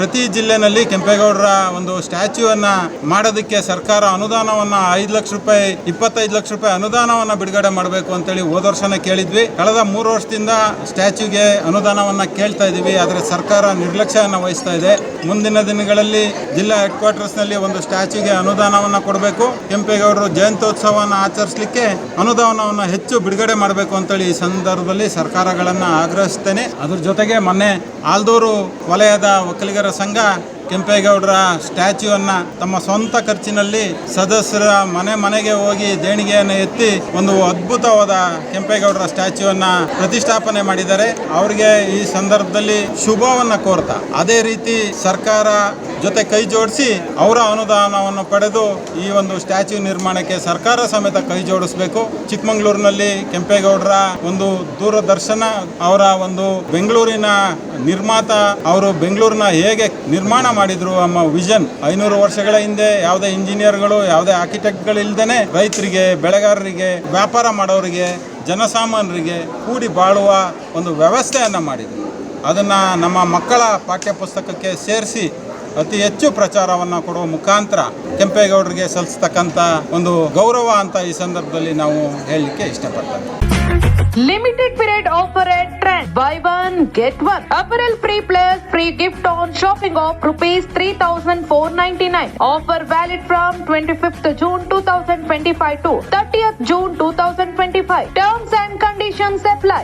ಪ್ರತಿ ಜಿಲ್ಲೆನಲ್ಲಿ ಕೆಂಪೇಗೌಡರ ಒಂದು ಸ್ಟ್ಯಾಚ್ಯೂವನ್ನ ಮಾಡೋದಕ್ಕೆ ಸರ್ಕಾರ ಅನುದಾನವನ್ನ ಐದು ಲಕ್ಷ ರೂಪಾಯಿ, ಇಪ್ಪತ್ತೈದು ಲಕ್ಷ ರೂಪಾಯಿ ಅನುದಾನವನ್ನ ಬಿಡುಗಡೆ ಮಾಡಬೇಕು ಅಂತೇಳಿ ಹೋದ ವರ್ಷನ ಕೇಳಿದ್ವಿ. ಕಳೆದ ಮೂರು ವರ್ಷದಿಂದ ಸ್ಟ್ಯಾಚ್ಯೂಗೆ ಅನುದಾನವನ್ನ ಕೇಳ್ತಾ ಇದೀವಿ. ಆದರೆ ಸರ್ಕಾರ ನಿರ್ಲಕ್ಷ್ಯವನ್ನು ವಹಿಸ್ತಾ ಇದೆ. ಮುಂದಿನ ದಿನಗಳಲ್ಲಿ ಜಿಲ್ಲಾ ಹೆಡ್ ಕ್ವಾರ್ಟರ್ಸ್ನಲ್ಲಿ ಒಂದು ಸ್ಟ್ಯಾಚ್ಯೂಗೆ ಅನುದಾನವನ್ನ ಕೊಡಬೇಕು. ಕೆಂಪೇಗೌಡರು ಜಯಂತ್ಯೋತ್ಸವವನ್ನು ಆಚರಿಸಲಿಕ್ಕೆ ಅನುದಾನವನ್ನು ಹೆಚ್ಚು ಬಿಡುಗಡೆ ಮಾಡಬೇಕು ಅಂತೇಳಿ ಈ ಸಂದರ್ಭದಲ್ಲಿ ಸರ್ಕಾರಗಳನ್ನು ಆಗ್ರಹಿಸ್ತೇನೆ. ಅದ್ರ ಜೊತೆಗೆ ಮೊನ್ನೆ ಆಲ್ದೂರು ವಲಯದ ಒಕ್ಕಲಿಗರ ಸಂಘ ಕೆಂಪೇಗೌಡರ ಸ್ಟ್ಯಾಚ್ಯೂವನ್ನು ತಮ್ಮ ಸ್ವಂತ ಖರ್ಚಿನಲ್ಲಿ ಸದಸ್ಯರ ಮನೆ ಮನೆಗೆ ಹೋಗಿ ದೇಣಿಗೆಯನ್ನು ಎತ್ತಿ ಒಂದು ಅದ್ಭುತವಾದ ಕೆಂಪೇಗೌಡರ ಸ್ಟ್ಯಾಚ್ಯೂವನ್ನು ಪ್ರತಿಷ್ಠಾಪನೆ ಮಾಡಿದ್ದಾರೆ. ಅವರಿಗೆ ಈ ಸಂದರ್ಭದಲ್ಲಿ ಶುಭವನ್ನು ಕೋರ್ತಾ. ಅದೇ ರೀತಿ ಸರ್ಕಾರ ಜೊತೆ ಕೈ ಜೋಡಿಸಿ ಅವರ ಅನುದಾನವನ್ನು ಪಡೆದು ಈ ಒಂದು ಸ್ಟ್ಯಾಚ್ಯೂ ನಿರ್ಮಾಣಕ್ಕೆ ಸರ್ಕಾರ ಸಮೇತ ಕೈ ಜೋಡಿಸಬೇಕು. ಚಿಕ್ಕಮಗಳೂರಿನಲ್ಲಿ ಕೆಂಪೇಗೌಡರ ಒಂದು ದೂರದರ್ಶನ, ಅವರ ಒಂದು ಬೆಂಗಳೂರಿನ ನಿರ್ಮಾತ, ಅವರು ಬೆಂಗಳೂರಿನ ಹೇಗೆ ನಿರ್ಮಾಣ ಮಾಡಿದ್ರು ನಮ್ಮ ವಿಷನ್. ಐನೂರು ವರ್ಷಗಳ ಹಿಂದೆ ಯಾವುದೇ ಇಂಜಿನಿಯರ್ಗಳು, ಯಾವುದೇ ಆರ್ಕಿಟೆಕ್ಟ್ಗಳಿಲ್ದೇನೆ ರೈತರಿಗೆ, ಬೆಳೆಗಾರರಿಗೆ, ವ್ಯಾಪಾರ ಮಾಡೋರಿಗೆ, ಜನಸಾಮಾನ್ಯರಿಗೆ ಕೂಡಿ ಬಾಳುವ ಒಂದು ವ್ಯವಸ್ಥೆಯನ್ನು ಮಾಡಿದರು. ಅದನ್ನು ನಮ್ಮ ಮಕ್ಕಳ ಪಾಠ್ಯಪುಸ್ತಕಕ್ಕೆ ಸೇರಿಸಿ ಅತಿ ಹೆಚ್ಚು ಪ್ರಚಾರವನ್ನ ಕೊಡುವ ಮುಖಾಂತರ ಕೆಂಪೇಗೌಡರಿಗೆ ಸಲ್ಲಿಸತಕ್ಕಂತ ಒಂದು ಗೌರವ ಅಂತ ಈ ಸಂದರ್ಭದಲ್ಲಿ ನಾವು ಹೇಳಲಿಕ್ಕೆ ಇಷ್ಟಪಡ್ತೇವೆ. Limited period offer at trend buy one get one apparel free plus free gift on shopping of rupees three thousand four ninety nine offer valid from twenty fifth June two thousand twenty five to thirtieth June two thousand twenty five terms and conditions apply